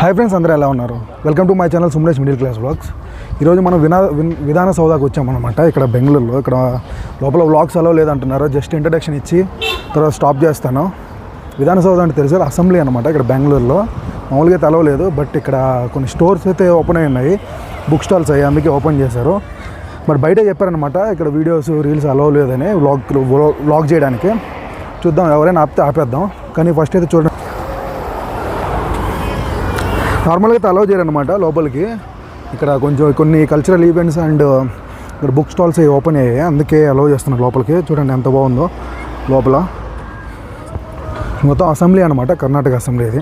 Hi friends అందరూ ఎలా ఉన్నారు? Welcome to my channel Sumalesh middle class blogs ఈరోజు మనం వినా విధాన సౌదాకు వచ్చామన్నమాట. ఇక్కడ బెంగళూరులో. ఇక్కడ లోపల వ్లాగ్స్ అలవ్ లేదంటున్నారు. జస్ట్ ఇంట్రడక్షన్ ఇచ్చి తర్వాత స్టాప్ చేస్తాను. విధాన సౌద అంటే తెలుసు? అసెంబ్లీ అనమాట ఇక్కడ బెంగళూరులో. మామూలుగా అయితే అలవ్ లేదు. బట్ ఇక్కడ కొన్ని స్టోర్స్ అయితే ఓపెన్ అయి ఉన్నాయి. బుక్ స్టాల్స్ అయ్యి అందుకే ఓపెన్ చేశారు. బట్ బయట చెప్పారనమాట ఇక్కడ వీడియోస్ రీల్స్ అలవ్ లేదని వ్లాగ్ వ్లాగ్ చేయడానికి. చూద్దాం ఎవరైనా ఆపితే ఆపేద్దాం. కానీ ఫస్ట్ అయితే చూడండి. నార్మల్గా అయితే అలౌ చేయరనమాట లోపలికి. ఇక్కడ కొంచెం కొన్ని కల్చరల్ ఈవెంట్స్ అండ్ ఇక్కడ బుక్ స్టాల్స్ అవి ఓపెన్ అయ్యాయి. అందుకే అలౌ చేస్తున్నారు లోపలికి. చూడండి ఎంత బాగుందో లోపల. మొత్తం అసెంబ్లీ అనమాట కర్ణాటక అసెంబ్లీ ఇది.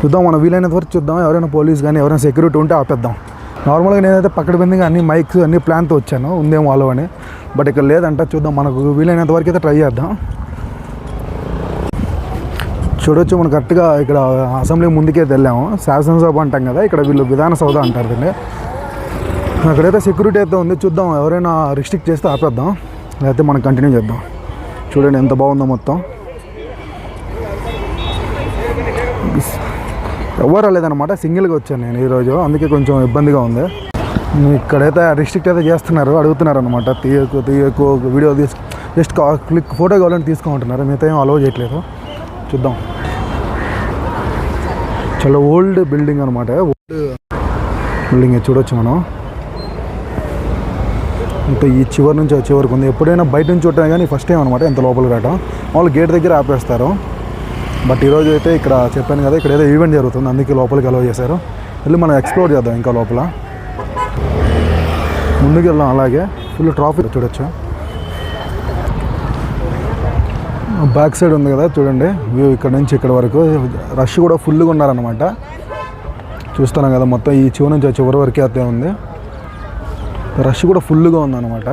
చూద్దాం మనం వీలైనంత వరకు చూద్దాం. ఎవరైనా పోలీస్ కానీ ఎవరైనా సెక్యూరిటీ ఉంటే ఆపేద్దాం. నార్మల్గా నేనైతే పక్కన బిందిగా అన్ని మైక్స్ అన్ని ప్లాన్తో వచ్చాను. ఉందేమో అలవ్ అని. బట్ ఇక్కడ లేదంట చూద్దాం. మనకు వీలైనంత వరకు అయితే ట్రై చేద్దాం. చూడొచ్చు మనం కరెక్ట్గా ఇక్కడ అసెంబ్లీ ముందుకే వెళ్ళాము. శాసనసభ అంటాం కదా ఇక్కడ వీళ్ళు విధాన సౌధ అంటారు దీన్ని. అక్కడైతే సెక్యూరిటీ అయితే ఉంది చూద్దాం ఎవరైనా రిస్ట్రిక్ట్ చేస్తే ఆపేద్దాం. లేకపోతే మనం కంటిన్యూ చేద్దాం. చూడండి ఎంత బాగుందో మొత్తం. ఎవరు రాలేదన్నమాట సింగిల్గా వచ్చాను నేను ఈరోజు అందుకే కొంచెం ఇబ్బందిగా ఉంది. ఇక్కడైతే రిస్ట్రిక్ట్ అయితే చేస్తున్నారు అడుగుతున్నారు అనమాట తీయకు తీయకు వీడియో తీసు జస్ట్ క్లిక్ ఫోటో కావాలని తీసుకోమంటున్నారు మిగతా ఏం అలౌ చేయట్లేదు. చూద్దాం. చాలా ఓల్డ్ బిల్డింగ్ అనమాట ఓల్డ్ బిల్డింగ్ చూడొచ్చు మనం. ఇంకా ఈ చివరి నుంచి ఆ చివరికి ఉంది. ఎప్పుడైనా బయట నుంచి చూడటం కానీ ఫస్ట్ టైం అనమాట ఎంత లోపలికి రావటం. వాళ్ళు గేట్ దగ్గర ఆపేస్తారు. బట్ ఈరోజు అయితే ఇక్కడ చెప్పాను కదా ఇక్కడ ఏదో ఈవెంట్ జరుగుతుంది. అందుకే లోపలికి అలౌ చేశారు. వెళ్ళి మనం ఎక్స్ప్లోర్ చేద్దాం ఇంకా లోపల. ముందుకు వెళ్దాం అలాగే. ఫుల్ ట్రాఫిక్ చూడొచ్చు. బ్యాక్ సైడ్ ఉంది కదా చూడండి. వ్యూ ఇక్కడ నుంచి ఇక్కడ వరకు. రష్ కూడా ఫుల్గా ఉన్నారనమాట చూస్తున్నాం కదా మొత్తం ఈ చివరి నుంచి చివరి వరకే అయితే ఉంది. రష్ కూడా ఫుల్గా ఉందన్నమాట.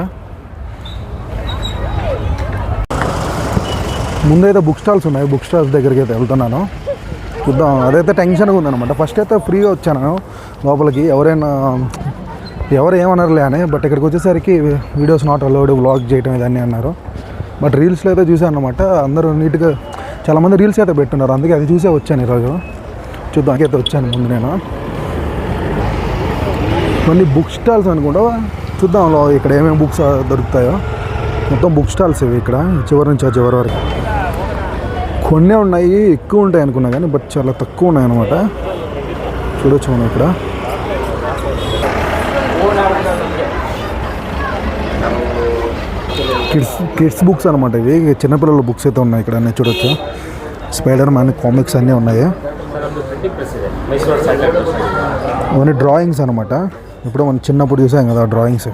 ముందైతే బుక్ స్టాల్స్ ఉన్నాయి. బుక్ స్టాల్స్ దగ్గరికి అయితే వెళ్తున్నాను. చూద్దాం. అదైతే టెన్షన్గా ఉందన్నమాట. ఫస్ట్ అయితే ఫ్రీగా వచ్చాను. లోపలికి ఎవరైనా ఎవరు ఏమన్నారులే అని బట్ ఇక్కడికి వచ్చేసరికి వీడియోస్ నాట్ అలౌడ్ వ్లాగ్ చేయటం ఇదన్నీ అన్నారు. బట్ రీల్స్లో అయితే చూసాను అనమాట అందరూ నీట్గా చాలామంది రీల్స్ అయితే పెట్టున్నారు. అందుకే అది చూసే వచ్చాను ఈరోజు. చూద్దాం అయితే వచ్చాను ముందు నేను. కొన్ని బుక్ స్టాల్స్ అనుకుంటా. చూద్దాం లో ఇక్కడ ఏమేమి బుక్స్ దొరుకుతాయో. మొత్తం బుక్ స్టాల్స్ ఇవి ఇక్కడ చివరి నుంచి ఆ చివరి వరకు. కొన్ని ఉన్నాయి ఎక్కువ ఉంటాయి అనుకున్నా కానీ బట్ చాలా తక్కువ ఉన్నాయి అనమాట చూడొచ్చు మనం ఇక్కడ. కిడ్స్ కిడ్స్ బుక్స్ అనమాట ఇవి. చిన్నపిల్లల బుక్స్ అయితే ఉన్నాయి ఇక్కడ అన్నీ చూడొచ్చు. స్పైడర్ మ్యాన్ కామిక్స్ అన్నీ ఉన్నాయి. అవన్నీ డ్రాయింగ్స్ అనమాట ఇప్పుడు మనం చిన్నప్పుడు చూసాం కదా డ్రాయింగ్స్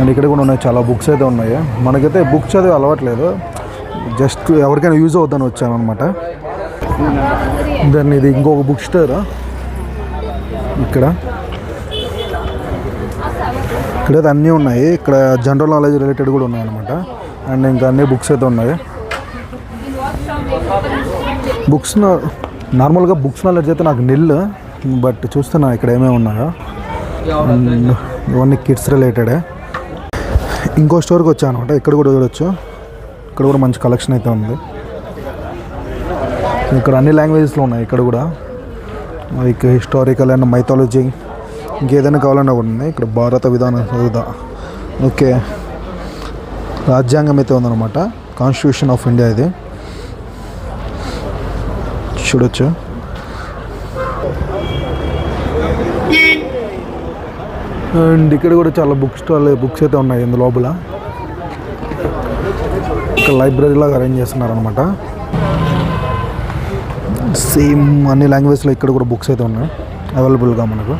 అండ్ ఇక్కడ కూడా ఉన్నాయి చాలా బుక్స్ అయితే ఉన్నాయి. మనకైతే బుక్ చదివి అలవాట్లేదు జస్ట్ ఎవరికైనా యూజ్ అవుద్దని వచ్చాను అనమాట దాన్ని ఇది ఇంకొక బుక్ స్టోర్. ఇక్కడ ఇక్కడైతే అన్నీ ఉన్నాయి. ఇక్కడ జనరల్ నాలెడ్జ్ రిలేటెడ్ కూడా ఉన్నాయి అనమాట అండ్ ఇంకా అన్ని బుక్స్ అయితే ఉన్నాయి. బుక్స్ నార్మల్గా బుక్స్ నాలెడ్జ్ అయితే నాకు నిల్ బట్ చూస్తున్నా ఇక్కడ ఏమేమి ఉన్నాయో. అండ్ ఇవన్నీ కిడ్స్ రిలేటెడే. ఇంకో స్టోర్కి వచ్చాను అనమాట ఇక్కడ కూడా చూడొచ్చు. ఇక్కడ కూడా మంచి కలెక్షన్ అయితే ఉంది. ఇక్కడ అన్ని లాంగ్వేజెస్లో ఉన్నాయి. ఇక్కడ కూడా. Like historical and mythology. ఇంకేదైనా కావాలన్నా కూడా ఉంది ఇక్కడ భారత విధాన సౌధ ఓకే. రాజ్యాంగం అయితే ఉందన్నమాట. కాన్స్టిట్యూషన్ ఆఫ్ ఇండియా ఇది. చూడొచ్చు. అండ్ ఇక్కడ కూడా చాలా బుక్ స్టాల్ బుక్స్ అయితే ఉన్నాయి ఇందు లోపల. ఇక్కడ లైబ్రరీ లాగా అరేంజ్ చేస్తున్నారు అనమాట సేమ్ అన్ని లాంగ్వేజ్లో ఇక్కడ కూడా బుక్స్ అయితే ఉన్నాయి. అవైలబుల్గా మనకు.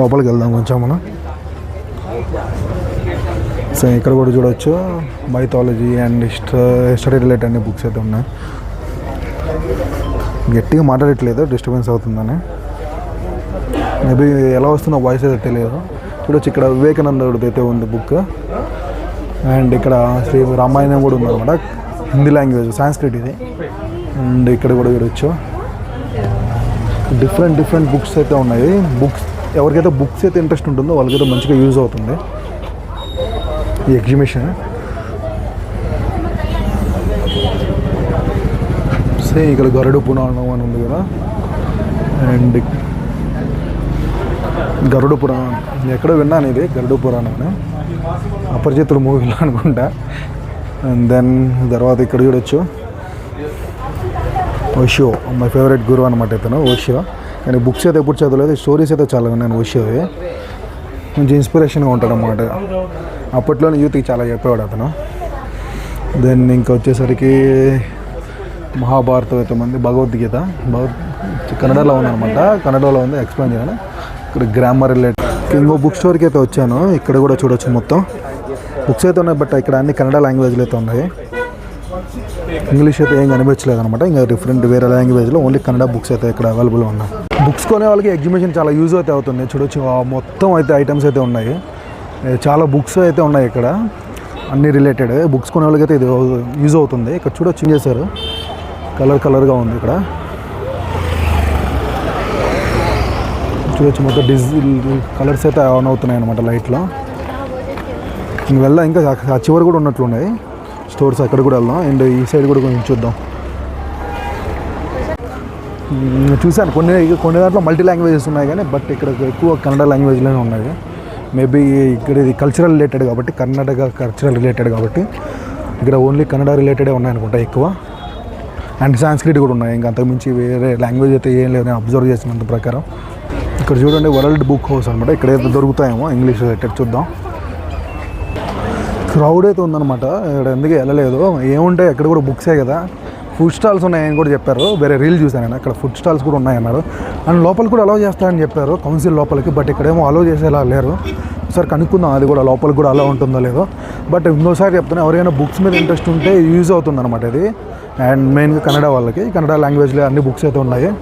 లోపలికి వెళ్దాం కొంచెం మనం. సో ఇక్కడ కూడా చూడవచ్చు మైథాలజీ అండ్ హిస్టరీ రిలేటెడ్ అన్ని బుక్స్ అయితే ఉన్నాయి. గట్టిగా మాట్లాడట్లేదు డిస్టర్బెన్స్ అవుతుందని. మేబీ ఎలా వస్తుందో వాయిస్ అయితే తెలియదు. చూడొచ్చు ఇక్కడ వివేకానందుడిది అయితే ఉంది బుక్ అండ్ ఇక్కడ శ్రీ రామాయణం కూడా ఉందన్నమాట. హిందీ లాంగ్వేజ్ సాంస్క్రిట్ ఇది. అండ్ ఇక్కడ కూడా చూడొచ్చు. డిఫరెంట్ డిఫరెంట్ బుక్స్ అయితే ఉన్నాయి. బుక్స్ ఎవరికైతే బుక్స్ అయితే ఇంట్రెస్ట్ ఉంటుందో వాళ్ళకైతే మంచిగా యూజ్ అవుతుంది. ఈ ఎగ్జిబిషన్ సే ఇక్కడ గరుడు పురాణం అని ఉంది కదా. అండ్ గరుడు పురాణం. ఎక్కడో విన్నాను ఇది గరుడు పురాణం అని. అపరిచితుడు మూవీలో అనుకుంటా. అండ్ దెన్ తర్వాత ఇక్కడ చూడొచ్చు. ఓషో మై ఫేవరెట్ గురువు అనమాట ఇతను ఓషో కానీ బుక్స్ అయితే ఎప్పుడు చదవలేదు స్టోరీస్ అయితే చాలా విన్నాను వచ్చేవి కొంచెం ఇన్స్పిరేషన్గా ఉంటాడు అన్నమాట అప్పట్లోనే యూత్కి చాలా చెప్పేవాడు అతను. దెన్ ఇంకా వచ్చేసరికి మహాభారతం అయితే మంది భగవద్గీత. భగవద్ కన్నడలో ఉందన్నమాట. కన్నడలో ఉంది ఎక్స్ప్లెయిన్ చేయాలి. ఇక్కడ గ్రామర్ రిలేటెడ్ ఇంకో బుక్ స్టోర్కి అయితే వచ్చాను ఇక్కడ కూడా చూడొచ్చు మొత్తం. బుక్స్ అయితే ఉన్నాయి బట్ ఇక్కడ అన్ని కన్నడ లాంగ్వేజ్లు అయితే ఉన్నాయి. ఇంగ్లీష్ అయితే ఏం కనిపించలేదు అనమాట ఇంకా డిఫరెంట్ వేరే లాంగ్వేజ్లో ఓన్లీ కన్నడ బుక్స్ అయితే ఇక్కడ అవైలబుల్ ఉన్నాయి. బుక్స్ కొనే వాళ్ళకి ఎగ్జిబిషన్ చాలా యూజ్ అయితే అవుతుంది. చూడొచ్చు ఆ మొత్తం అయితే ఐటమ్స్ అయితే ఉన్నాయి. చాలా బుక్స్ అయితే ఉన్నాయి ఇక్కడ. అన్ని రిలేటెడ్. బుక్స్ కొనే వాళ్ళకి అయితే ఇది యూజ్ అవుతుంది. ఇక్కడ చూడొచ్చు చేశారు. కలర్ కలర్గా ఉంది ఇక్కడ. చూడొచ్చు మొత్తం డిజిల్ కలర్స్ అయితే ఆన్ అవుతున్నాయి అనమాట లైట్లో. ఇంక వెళ్దాం. ఇంకా చివరి కూడా ఉన్నట్లున్నాయి. స్టోర్స్ అక్కడ కూడా వెళ్దాం. అండ్ ఈ సైడ్ కూడా కొంచెం చూద్దాం. చూశాను. కొన్ని కొన్ని దాంట్లో మల్టీ లాంగ్వేజెస్ ఉన్నాయి కానీ బట్ ఇక్కడ ఎక్కువ కన్నడ లాంగ్వేజ్లోనే ఉన్నాయి. మేబీ ఇక్కడ ఇది కల్చరల్ రిలేటెడ్ కాబట్టి కర్ణాటక కల్చరల్ రిలేటెడ్ కాబట్టి ఇక్కడ ఓన్లీ కన్నడ రిలేటెడే ఉన్నాయనుకుంటా ఎక్కువ. అండ్ సాంస్క్రిట్ కూడా ఉన్నాయి. ఇంకా అంతకుమించి వేరే లాంగ్వేజ్ అయితే ఏం లేదు నేను అబ్జర్వ్ చేసినంత ప్రకారం. ఇక్కడ చూడండి వరల్డ్ బుక్ హౌస్ అనమాట ఇక్కడ ఏదో దొరుకుతాయేమో ఇంగ్లీష్ రిలేటెడ్ చూద్దాం. క్రౌడ్ అయితే ఉందన్నమాట. ఇక్కడ ఎందుకు వెళ్ళలేదు? ఏముంటాయి? ఎక్కడ కూడా బుక్సే కదా. ఫుడ్ స్టాల్స్ ఉన్నాయని కూడా చెప్పారు. వేరే రీల్ చూశాను నేను. అక్కడ ఫుడ్ స్టాల్స్ కూడా ఉన్నాయన్నారు అండ్ లోపల కూడా అలౌ చేస్తారని చెప్పారు. కౌన్సిల్ లోపలికి బట్ ఇక్కడేమో అలౌ చేసేలా లేరు. ఒకసారి కనుక్కుందాం అది కూడా లోపల కూడా అలా ఉంటుందో లేదో. బట్ ఇంకోసారి చెప్తున్నా ఎవరైనా బుక్స్ మీద ఇంట్రెస్ట్ ఉంటే యూజ్ అవుతుంది అనమాట ఇది. అండ్ మెయిన్గా కన్నడ వాళ్ళకి. కన్నడ లాంగ్వేజ్లో అన్ని బుక్స్ అయితే ఉన్నాయి.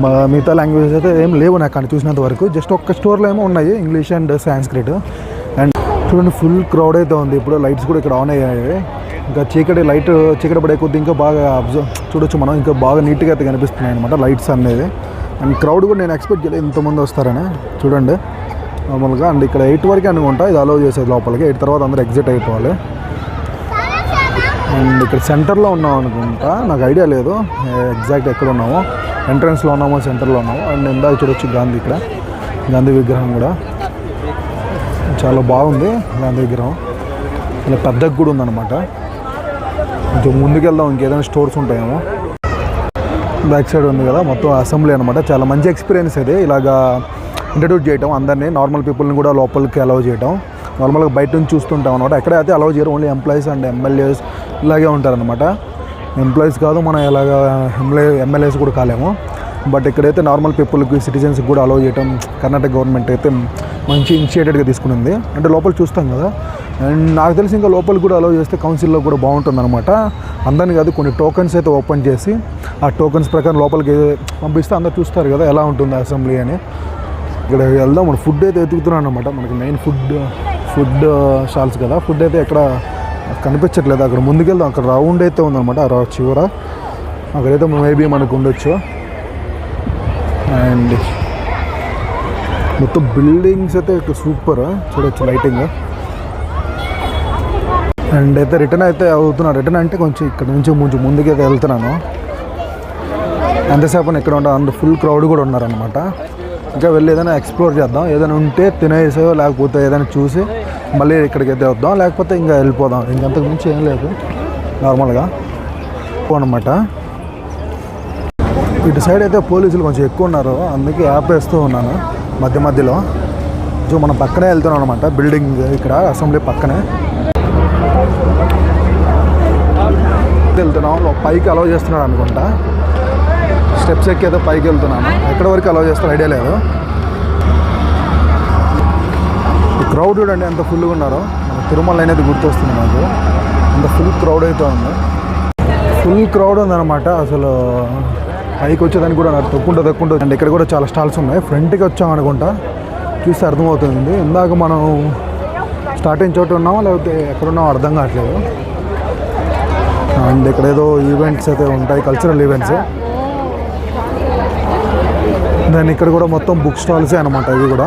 మా- మిగతా లాంగ్వేజెస్ అయితే ఏం లేవు నాకు అని చూసినంత వరకు. జస్ట్ ఒక్క స్టోర్లో ఏమో ఉన్నాయి. ఇంగ్లీష్ అండ్ సాంస్క్రిట్ అండ్ చూడండి ఫుల్ క్రౌడ్ అయితే ఉంది. ఇప్పుడు లైట్స్ కూడా ఇక్కడ ఆన్ అయ్యాయి. ఇంకా చీకటి లైట్ చీకటి పడే కొద్ది ఇంకా బాగా అబ్జర్వ్ చూడొచ్చు మనం. ఇంకా బాగా నీట్గా అయితే కనిపిస్తున్నాయి అనమాట లైట్స్ అనేది. అండ్ క్రౌడ్ కూడా నేను ఎక్స్పెక్ట్ చేయలేదు ఇంతమంది వస్తారని. చూడండి. నార్మల్గా అండ్ ఇక్కడ ఎయిట్ వరకే అనుకుంటా. ఇది అలౌ చేసేది లోపలికి. ఎయిట్ తర్వాత అందరూ ఎగ్జిట్ అయిపోవాలి. అండ్ ఇక్కడ సెంటర్లో ఉన్నాం అనుకుంటా. నాకు ఐడియా లేదు. ఎగ్జాక్ట్ ఎక్కడ ఉన్నామో. ఎంట్రన్స్లో ఉన్నామో సెంటర్లో ఉన్నామో. అండ్ ఇందాక చూడొచ్చు గాంధీ ఇక్కడ. గాంధీ విగ్రహం కూడా. చాలా బాగుంది గాంధీ విగ్రహం. ఇలా పెద్దగా కూడా ఉందన్నమాట. కొంచెం ముందుకెళ్దాం ఇంకేదైనా స్టోర్స్ ఉంటాయేమో. బ్యాక్ సైడ్ ఉంది కదా మొత్తం అసెంబ్లీ అనమాట చాలా మంచి ఎక్స్పీరియన్స్ అది ఇలాగా ఇంట్రడ్యూస్ చేయటం అందరినీ నార్మల్ పీపుల్ని కూడా లోపలికి అలౌ చేయటం. నార్మల్గా బయట నుంచి చూస్తుంటాం అనమాట ఎక్కడైతే అలౌ చేయరు ఓన్లీ ఎంప్లాయీస్ అండ్ ఎమ్మెల్యేస్ ఇలాగే ఉంటారనమాట ఎంప్లాయీస్ కాదు మనం ఇలాగ ఎమ్మెల్యే ఎమ్మెల్యేస్ కూడా కాలేము. బట్ ఇక్కడైతే నార్మల్ పీపుల్కి సిటిజన్స్కి కూడా అలౌ చేయటం కర్ణాటక గవర్నమెంట్ అయితే మంచి ఇనిషియేటెడ్గా తీసుకునింది. అంటే లోపల చూస్తాం కదా అండ్ నాకు తెలిసి ఇంకా లోపల కూడా అలౌ చేస్తే కౌన్సిల్లో కూడా బాగుంటుంది అనమాట అందరిని కాదు కొన్ని టోకన్స్ అయితే ఓపెన్ చేసి ఆ టోకన్స్ ప్రకారం లోపలికి పంపిస్తే అందరు చూస్తారు కదా ఎలా ఉంటుంది అసెంబ్లీ అని. ఇక్కడ వెళ్దాం మన ఫుడ్ అయితే ఎదుగుతున్నాను అనమాట మనకి మెయిన్ ఫుడ్ ఫుడ్ స్టాల్స్ కదా. ఫుడ్ అయితే ఎక్కడ కనిపించట్లేదు. అక్కడ ముందుకెళ్దాం. అక్కడ రౌండ్ అయితే ఉందన్నమాట. ఆ రౌ- చివర. అక్కడైతే మేబీ మనకు ఉండొచ్చు. అండ్ మొత్తం బిల్డింగ్స్ అయితే సూపర్ చూడొచ్చు లైటింగ్ అండ్ అయితే రిటర్న్ అయితే అవుతున్నాను రిటర్న్ అంటే కొంచెం ఇక్కడ నుంచి కొంచెం అయితే వెళ్తున్నాను. ఎంతసేపు ఇక్కడ ఉండ అంత ఫుల్ క్రౌడ్ కూడా ఉన్నారనమాట ఇంకా వెళ్ళి ఏదైనా ఎక్స్ప్లోర్ చేద్దాం. ఏదైనా ఉంటే తినేసో లేకపోతే ఏదైనా చూసి మళ్ళీ ఇక్కడికి అయితే వద్దాం. లేకపోతే ఇంకా వెళ్ళిపోదాం. ఇంకంతకు మించి ఏం లేదు. నార్మల్గా అనమాట ఇటు సైడ్ అయితే పోలీసులు కొంచెం ఎక్కువ ఉన్నారు. అందుకే యాప్ వేస్తూ ఉన్నాను మధ్య మధ్యలో. సో మనం పక్కనే వెళ్తున్నాం అనమాట బిల్డింగ్ ఇక్కడ అసెంబ్లీ పక్కనే. వెళ్తున్నాం. పైకి అలౌ చేస్తున్నాడు అనుకుంటా. స్టెప్స్ ఎక్కి ఏదో పైకి వెళ్తున్నాను ఎక్కడ వరకు అలౌ చేస్తారో ఐడియా లేదు. క్రౌడ్ చూడండి ఎంత ఫుల్గా ఉన్నారో. తిరుమల అనేది గుర్తొస్తుంది నాకు అంత ఫుల్ క్రౌడ్ అయితే ఉంది. ఫుల్ క్రౌడ్ ఉందన్నమాట. అసలు పైకి వచ్చేదానికి కూడా నాకు తొక్కుంటూ తొక్కుంటూ అండ్ ఇక్కడ కూడా చాలా స్టాల్స్ ఉన్నాయి. ఫ్రంట్కి వచ్చాం అనుకుంటా. చూస్తే అర్థమవుతుంది. ఇందాక మనం స్టార్టింగ్ చోట ఉన్నామో? లేకపోతే ఎక్కడున్నామో అర్థం కావట్లేదు. అండ్ ఇక్కడ ఏదో ఈవెంట్స్ అయితే ఉంటాయి కల్చరల్ ఈవెంట్స్ దాన్ని ఇక్కడ కూడా మొత్తం బుక్ స్టాల్సే అనమాట ఇవి కూడా.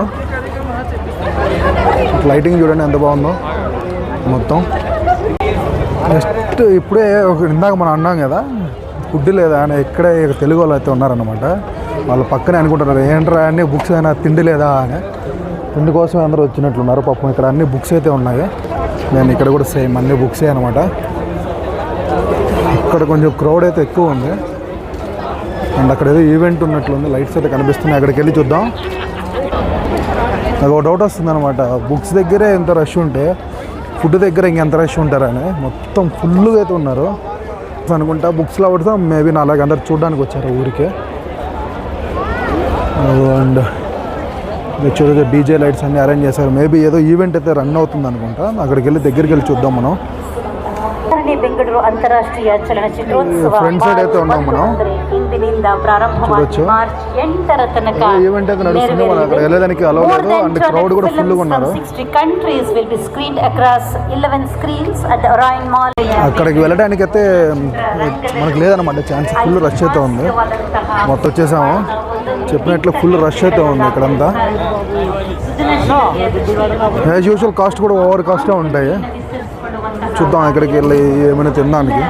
లైటింగ్ చూడండి ఎంత బాగుందో. మొత్తం. నెక్స్ట్ ఇప్పుడే ఇందాక మనం అన్నాం కదా ఫుడ్ లేదా అని ఇక్కడే తెలుగు వాళ్ళు అయితే ఉన్నారనమాట వాళ్ళు పక్కనే అనుకుంటున్నారు ఏంట్రా అన్ని బుక్స్ అయినా తిండి లేదా అని. తిండి కోసం అందరూ వచ్చినట్లున్నారు పాపం ఇక్కడ అన్ని బుక్స్ అయితే ఉన్నాయి. నేను ఇక్కడ కూడా సేమ్ అన్ని బుక్సే అనమాట అక్కడ కొంచెం క్రౌడ్ అయితే ఎక్కువ ఉంది. అండ్ అక్కడ ఏదో ఈవెంట్ ఉన్నట్లుంది. లైట్స్ అయితే కనిపిస్తున్నాయి. అక్కడికి వెళ్ళి చూద్దాం. నాకు ఒక డౌట్ వస్తుంది అనమాట బుక్స్ దగ్గరే ఎంత రష్ ఉంటే ఫుడ్ దగ్గర ఇంకెంత రష్ ఉంటారని. మొత్తం ఫుల్గా అయితే ఉన్నారు. అనుకుంటా బుక్స్ అవ్వడతా మేబీ నా అలాగే అందరు చూడడానికి వచ్చారు ఊరికే. అండ్ చూడొచ్చు డీజే లైట్స్ అన్నీ అరేంజ్ చేశారు. మేబీ ఏదో ఈవెంట్ అయితే రన్ అవుతుంది అనుకుంటా. అక్కడికి వెళ్ళి దగ్గరికి వెళ్ళి చూద్దాం మనం. ಬೆಂಗಳೂರು ಅಂತಾರಾಷ್ಟ್ರೀಯ ಚಲನಚಿತ್ರೋತ್ಸವ Front side అయితే ఉన్నాం మనం. ಇಂದಿನಿಂದ ಪ್ರಾರಂಭವಾಗಿ చూడొచ్చు. ಮಾರ್ಚ್ ಎಂಟರ ತನಕ ఏ ఈవెంట్ అయితే నడుస్తుందో మనం అక్కడ వెళ్ళడానికి అలౌ లేదు అండ్ క్రౌడ్ కూడా ఫుల్గా ఉన్నారు sixty countries will be screen across eleven screens at Orion mall అక్కడికి వెళ్ళడానికి అయితే మనకు లేదన్నమాట ఛాన్స్ ఫుల్ రష్ అయితే ఉంది మొత్తం వచ్చేసాము చెప్పినట్లు ఫుల్ రష్ అయితే ఉంది ఇక్కడంతా యాజ్ యూజువల్ కాస్ట్ కూడా ఓవర్ కాస్టే ఉంటాయి చూద్దాం ఇక్కడికి వెళ్ళి ఏమైనా తినడానికి.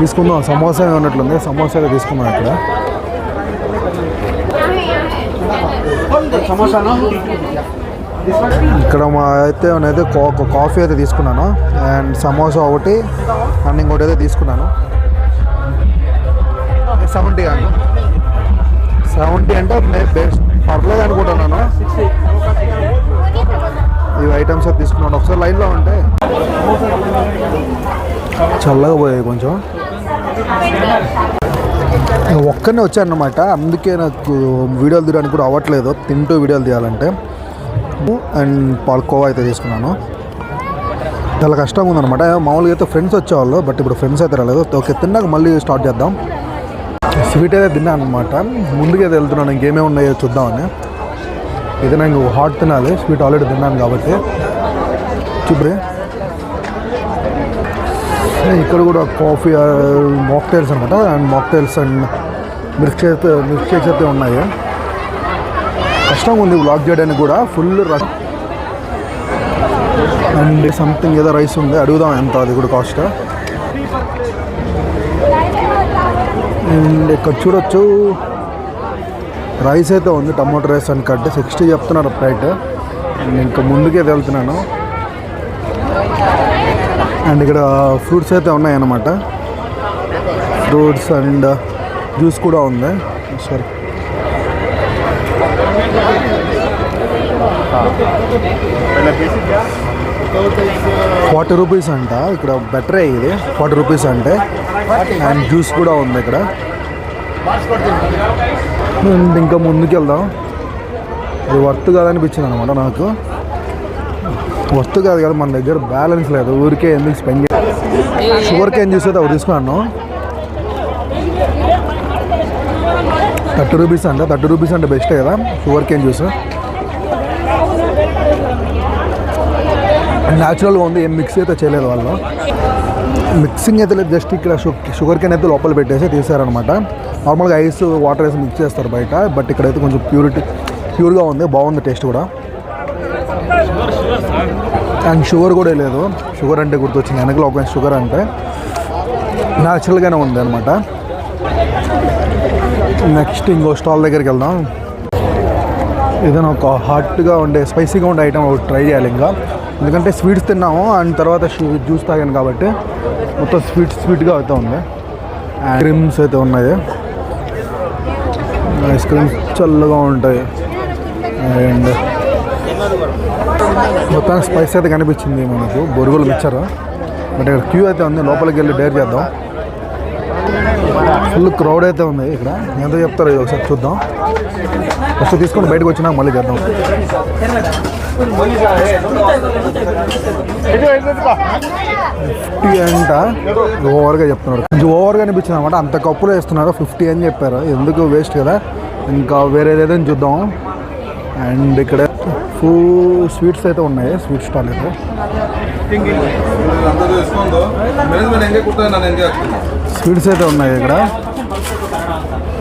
తీసుకుందాం సమోసా ఉన్నట్లుంది సమోసా తీసుకుందాం ఇక్కడ. ఇక్కడ మా అయితే నేనైతే కాఫీ అయితే తీసుకున్నాను. అండ్ సమోసా ఒకటి అండ్ ఇంకోటి అయితే తీసుకున్నాను. సెవెంటీ అండి. సెవెంటీ అంటే బెస్ట్. పర్లేదు అనుకుంటున్నాను ఇవి ఐటమ్స్ అయితే తీసుకున్నాను. ఒకసారి లైన్లో ఉంటే. చల్లగా పోయాయి కొంచెం. ఒక్కనే వచ్చానమాట అందుకే నాకు వీడియోలు తీయడానికి కూడా అవ్వట్లేదు. తింటూ వీడియోలు తీయాలంటే. అండ్ పాల్కోవా అయితే తీసుకున్నాను. చాలా కష్టంగా ఉందన్నమాట. మామూలుగా అయితే ఫ్రెండ్స్ వచ్చేవాళ్ళు బట్ ఇప్పుడు ఫ్రెండ్స్ అయితే రాలేదు. ఓకే తిన్నాక మళ్ళీ స్టార్ట్ చేద్దాం. స్వీట్ అయితే తిన్నాను అనమాట ముందుగా అయితే వెళ్తున్నాను ఇంకేమేమి ఉన్నాయో చూద్దామని. ఇది నాకు హాట్ తినాలి స్వీట్ ఆల్రెడీ తిన్నాను కాబట్టి. చూపురే. ఇక్కడ కూడా కాఫీ మాక్టైల్స్ అనమాట and mocktails and milk shake milk shakes అయితే ఉన్నాయి. కష్టంగా ఉంది బ్లాక్ చేయడానికి కూడా ఫుల్ రష్ అండ్ సంథింగ్ ఏదో రైస్ ఉంది అడుగుదాం ఎంత అది కూడా కాస్ట్ అండ్ ఇక్కడ చూడొచ్చు. రైస్ అయితే ఉంది టమాటో రైస్ అని కట్టే సిక్స్టీ చెప్తున్నారు ప్లేట్. నేను ఇంకా ముందుకే వెళ్తున్నాను. అండ్ ఇక్కడ ఫ్రూట్స్ అయితే ఉన్నాయన్నమాట. ఫ్రూట్స్ అండ్ జ్యూస్ కూడా ఉంది. సరే. ఫార్టీ రూపీస్ అంట ఇక్కడ బెటరే ఇది. ఫార్టీ రూపీస్ అంటే. అండ్ జ్యూస్ కూడా ఉంది ఇక్కడ. అండ్ ఇంకా ముందుకు వెళ్దాం అది వర్త్ కాదనిపించింది అనమాట నాకు. వర్త్ కాదు కదా మన దగ్గర బ్యాలెన్స్ లేదు. ఊరికే ఎందుకు స్పెండ్ షుగర్ కేన్ జ్యూస్ అయితే ఒకటి తీసుకున్నాను. థర్టీ రూపీస్ అంటే థర్టీ రూపీస్ అంటే బెస్ట్ కదా షుగర్ కేన్ జ్యూస్ న్యాచురల్గా ఉంది ఏం మిక్స్ అయితే చేయలేదు వాళ్ళు. మిక్సింగ్ అయితే లేదు జస్ట్ ఇక్కడ షుగర్ కేన్ అయితే లోపల పెట్టేసి తీసారనమాట నార్మల్గా ఐస్ వాటర్ వేసి మిక్స్ చేస్తారు బయట బట్ ఇక్కడైతే కొంచెం ప్యూరిటీ ప్యూర్గా ఉంది బాగుంది టేస్ట్ కూడా. అండ్ షుగర్ కూడా లేదు షుగర్ అంటే గుర్తొచ్చింది వెనకలో ఒక షుగర్ అంటే. న్యాచురల్గానే ఉంది అనమాట నెక్స్ట్ ఇంకో స్టాల్ దగ్గరికి వెళ్దాం. ఏదైనా ఒక హాట్గా ఉండే స్పైసీగా ఉండే ఐటమ్ ఒకటి ట్రై చేయాలి ఇంకా. ఎందుకంటే స్వీట్స్ తిన్నాము అండ్ తర్వాత జ్యూస్ తాగాను కాబట్టి. మొత్తం స్వీట్ స్వీట్గా అయితే ఉంది. ఐస్ క్రీమ్స్ అయితే ఉన్నాయి. ఐస్ క్రీమ్స్ చల్లగా ఉంటాయి. అండ్ మొత్తానికి స్పైస్ అయితే కనిపించింది మనకు. బొరుగులు ఇచ్చారు. బట్ ఇక్కడ క్యూ అయితే ఉంది. లోపలికి వెళ్ళి డేర్ చేద్దాం. ఫుల్ క్రౌడ్ అయితే ఉంది ఇక్కడ. ఎంత చెప్తారో ఒకసారి చూద్దాం. ఫస్ట్ తీసుకొని బయటకు వచ్చినా మళ్ళీ చేద్దాం. ఫిఫ్టీ అంట. ఓవర్గా చెప్తున్నారు. కొంచెం ఓవర్గా అనిపించింది అనమాట. అంత కప్పులో వేస్తున్నారు. ఫిఫ్టీ అని చెప్పారు. ఎందుకు వేస్ట్ కదా? ఇంకా వేరేదేదో చూద్దాం. అండ్ ఇక్కడ ఫూ స్వీట్స్ అయితే ఉన్నాయి. స్వీట్ స్టాల్ అయితే. స్వీట్స్ అయితే ఉన్నాయి ఇక్కడ.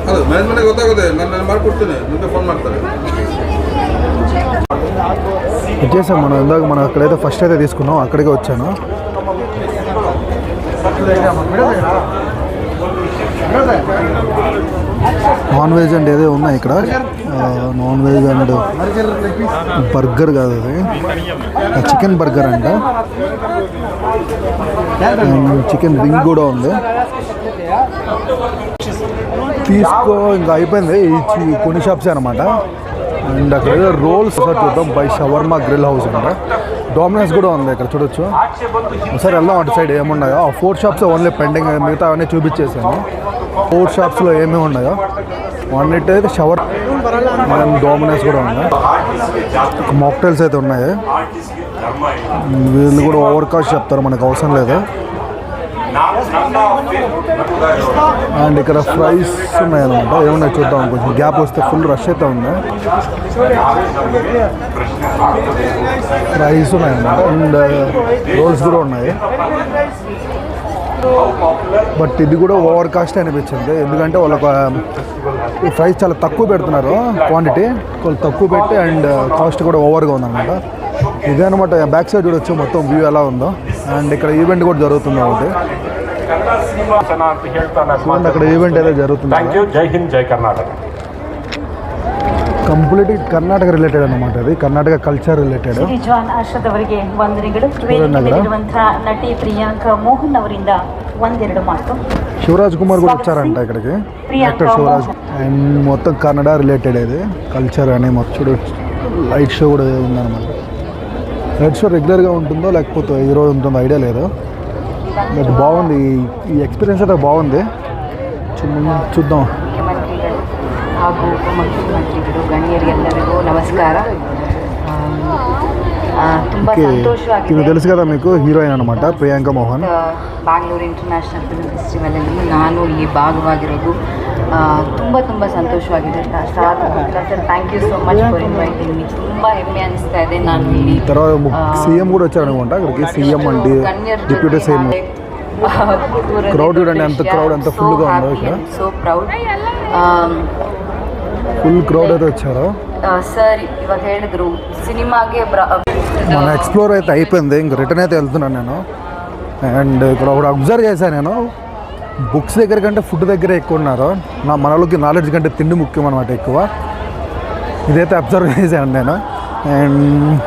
ಅದು ಮ್ಯಾನೇಜ್ಮೆಂಟ್ಗೆ ಗೊತ್ತಾಗುತ್ತೆ ನಾನು ನಾನು ಮಾಡ್ಕೊಡ್ತೀನಿ ನಿಮಗೆ ಫೋನ್ ಮಾಡ್ತಾರೆ వచ్చేసాం మనం ఇందాక మనం అక్కడైతే ఫస్ట్ అయితే తీసుకున్నాం అక్కడికే వచ్చాను నాన్ వెజ్ అండ్ ఏదో ఉన్నాయి ఇక్కడ నాన్ వెజ్ అండ్ బర్గర్ కాదు అది చికెన్ బర్గర్ అంట చికెన్ వింగ్ కూడా ఉంది తీసుకో ఇంకా అయిపోయింది. కొన్ని షాప్స్ అనమాట అండ్ అక్కడ రోల్స్ ఒకసారి చూద్దాం. బై షవర్మా గ్రిల్ హౌస్ అంట డామినోస్ కూడా ఉంది ఇక్కడ చూడొచ్చు. ఒకసారి వెళ్దాం అటు సైడ్ ఏమున్నాయో. ఆ ఫోర్ షాప్స్ ఓన్లీ పెండింగ్ మిగతా అవన్నీ చూపించేసాను ఫోర్ షాప్స్లో ఏమేమి ఉన్నాయో. వన్ ఇట్ అయితే షవర్ అండ్ డామినోస్ కూడా ఉంది మాక్టైల్స్ అయితే ఉన్నాయి. వీళ్ళు కూడా ఓవర్ కాస్ట్ చెప్తారు మనకు అవసరం లేదు. అండ్ ఇక్కడ ఫ్రైస్ ఉన్నాయన్నమాట. ఏమన్నా చూద్దాం కొంచెం. గ్యాప్ వస్తే ఫుల్ రష్ అయితే ఉంది? ఫ్రైస్ ఉన్నాయన్నమాట. అండ్ రోల్స్ uh, కూడా ఉన్నాయి. బట్ ఇది కూడా ఓవర్ కాస్ట్ అనిపించింది. ఎందుకంటే వాళ్ళకి ఈ ప్రైస్ చాలా తక్కువ పెడుతున్నారు క్వాంటిటీ వాళ్ళు తక్కువ పెట్టి అండ్ కాస్ట్ uh, కూడా ఓవర్గా ఉందన్నమాట. ఇదే అనమాట బ్యాక్ సైడ్ చూడొచ్చు మొత్తం వ్యూ ఎలా ఉందో. అండ్ ఇక్కడ ఈవెంట్ కూడా జరుగుతుంది ఒకటి ಜನ ಅಂತ ಹೇಳ್ತಾನೆ చూడండి అక్కడ ఈవెంట్ ఏదో జరుగుతుంది thank you Jai Hind Jai Karnataka complete Karnataka related అనమాట అది ಕರ್ನಾಟಕ ಕಲ್ಚರ್ ರಿಲೇಟೆಡ್ ಸಿರಿಜಾನ್ ಆಶಾದವರಿಗೆ ವಂದನೆಗಳು ವೇದಿಕೆ ನಗರ. ಮೇಲಿರುವಂತಹ ನಟಿ ಪ್ರಿಯಾಂಕಾ ಮೋಹನ್ ಅವರಿಂದ ಒಂದೆರಡು ಮಾತು శివరాజ్ కుమార్ కూడా వచ్చారంట ఇక్కడికి యాక్టర్ శివరాజ్ అండ్ మొత్తం కన్నడ రిలేటెడ్ ఇది కల్చర్ అని మొత్తం చూడు లైట్ షో కూడా ఉందన్నమాట లైట్ షో రెగ్యులర్గా ఉంటుందో లేకపోతే ఈ రోజు ఉంటుందో ఐడియా లేదు బట్ బాగుంది ఈ- ఈ ఎక్స్పీరియన్స్ అయితే బాగుంది చూ- చూద్దాం ಮುಖ್ಯಮಂತ್ರಿಗಳು ಹಾಗೂ ಉಪಮುಖ್ಯಮಂತ್ರಿಗಳು ಗಣ್ಯರಿಗೆಲ್ಲರಿಗೂ ನಮಸ್ಕಾರ ತುಂಬ ఓకే ಇದು ಸಂತೋಷವಾಗಿದೆ తెలుసు కదా మీకు ಹೀರೋಯಿನ್ అనమాట ಪ್ರಿಯಾಂಕಾ ಮೋಹನ್ ಬ್ಯಾಂಗ್ಳೂರು ಇಂಟರ್ನ್ಯಾಷನಲ್ ಫಿಲ್ಮ್ ಫೆಸ್ಟಿವಲಲ್ಲಿ ನಾನು ಇಲ್ಲಿ ಭಾಗವಾಗಿರೋದು ತುಂಬ ತುಂಬ ಸಂತೋಷವಾಗಿದೆ sir sir thank you so much for inviting me ತುಂಬ ಹೆಮ್ಮೆ ಅನಿಸ್ತಾ ಇದೆ ನಾನು ಇಲ್ಲಿ తర్వాత సీఎం కూడా వచ్చారనుకుంటా ఇక్కడికి సీఎం అండి డిప్యూటీ సీఎం Crowd చూడండి, ఎంత crowd, ఎంత full గా ఉందో ఇక్కడ. సో ప్రౌడ్ ఫుల్ క్రౌడ్ అయితే వచ్చారు ಸರ್ ಇವಾಗ ಹೇಳಿದ್ರು ಸಿನಿಮಾಗೆ ಬ್ರ మన ఎక్స్ప్లోర్ అయితే అయిపోయింది. ఇంక రిటర్న్ అయితే వెళ్తున్నాను నేను. అండ్ ఇక్కడ ఒకటి అబ్జర్వ్ చేశాను నేను. బుక్స్ దగ్గర కంటే ఫుడ్ దగ్గర ఎక్కువ ఉన్నారు. నా మనలోకి నాలెడ్జ్ కంటే తిండి ముఖ్యం అనమాట ఎక్కువ. ఇదైతే అబ్జర్వ్ చేశాను నేను. అండ్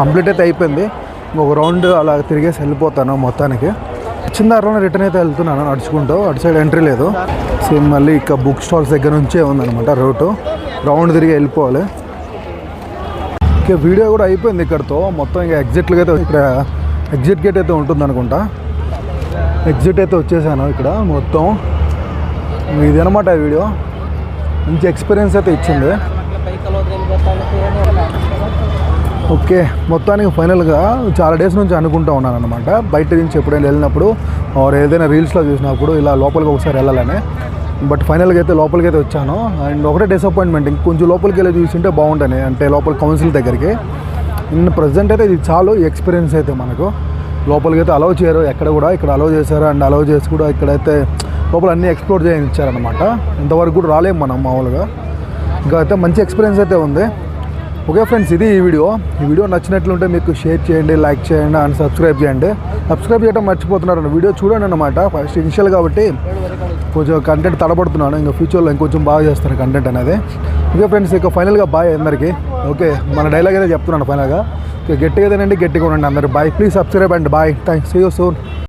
కంప్లీట్ అయితే అయిపోయింది. ఒక రౌండ్ అలా తిరిగేసి వెళ్ళిపోతాను మొత్తానికి. వచ్చిన దారిలోనే రిటర్న్ అయితే వెళ్తున్నాను నడుచుకుంటూ. అటు సైడ్ ఎంట్రీ లేదు. సేమ్ మళ్ళీ ఇక బుక్ స్టాల్స్ దగ్గర నుంచే ఉందనమాట రూటు. రౌండ్ తిరిగి వెళ్ళిపోవాలి. ఇక వీడియో కూడా అయిపోయింది ఇక్కడతో. మొత్తం ఇంకా ఎగ్జిట్లుగా అయితే ఇక్కడ ఎగ్జిట్ గేట్ అయితే ఉంటుంది అనుకుంటా. ఎగ్జిట్ అయితే వచ్చేసాను ఇక్కడ మొత్తం. ఇది అనమాట వీడియో. మంచి ఎక్స్పీరియన్స్ అయితే ఇచ్చింది. ఓకే మొత్తానికి ఫైనల్గా చాలా డేస్ నుంచి అనుకుంటూ ఉన్నాను అనమాట బయట నుంచి ఎప్పుడైనా వెళ్ళినప్పుడు ఆర్ ఏదైనా రీల్స్లో చూసినప్పుడు ఇలా లోపలికి ఒకసారి వెళ్ళాలని. బట్ ఫైనల్గా అయితే లోపలికి అయితే వచ్చాను. అండ్ ఒకటే డిసప్పాయింట్మెంట్ ఇంకొంచెం లోపలికి వెళ్ళి చూసింటే బాగుంటుంది అంటే లోపల కౌన్సిల్ దగ్గరికి. ఇన్ ప్రజెంట్ అయితే ఇది చాలు ఎక్స్పీరియన్స్ అయితే మనకు. లోపలికి అయితే అలౌ చేయరు ఎక్కడ కూడా ఇక్కడ అలౌ చేశారు అండ్ అలౌ చేసి కూడా ఇక్కడైతే లోపల అన్నీ ఎక్స్ప్లోర్ చేయనిచ్చారనమాట ఇంతవరకు కూడా రాలేము మనం మామూలుగా. ఇంకా అయితే మంచి ఎక్స్పీరియన్స్ అయితే ఉంది. ఓకే ఫ్రెండ్స్ ఇది ఈ వీడియో. ఈ వీడియో నచ్చినట్లుంటే మీకు షేర్ చేయండి లైక్ చేయండి అండ్ సబ్స్క్రైబ్ చేయండి. సబ్స్క్రైబ్ చేయడం మర్చిపోతున్నారు వీడియో చూడండి అనమాట ఫస్ట్ ఇనిషియల్ కాబట్టి కొంచెం కంటెంట్ తడబడుతున్నాను. ఇంకా ఫ్యూచర్లో ఇంకొంచెం బాగా చేస్తాను కంటెంట్ అనేది. ఓకే ఫ్రెండ్స్ ఇక ఫైనల్గా బాయ్ అందరికీ. ఓకే మన డైలాగ్ అయితే చెప్తున్నాను ఫైనల్గా గట్టిగా తినండి గట్టిగా ఉండండి అందరు. Bye please subscribe and bye thanks you soon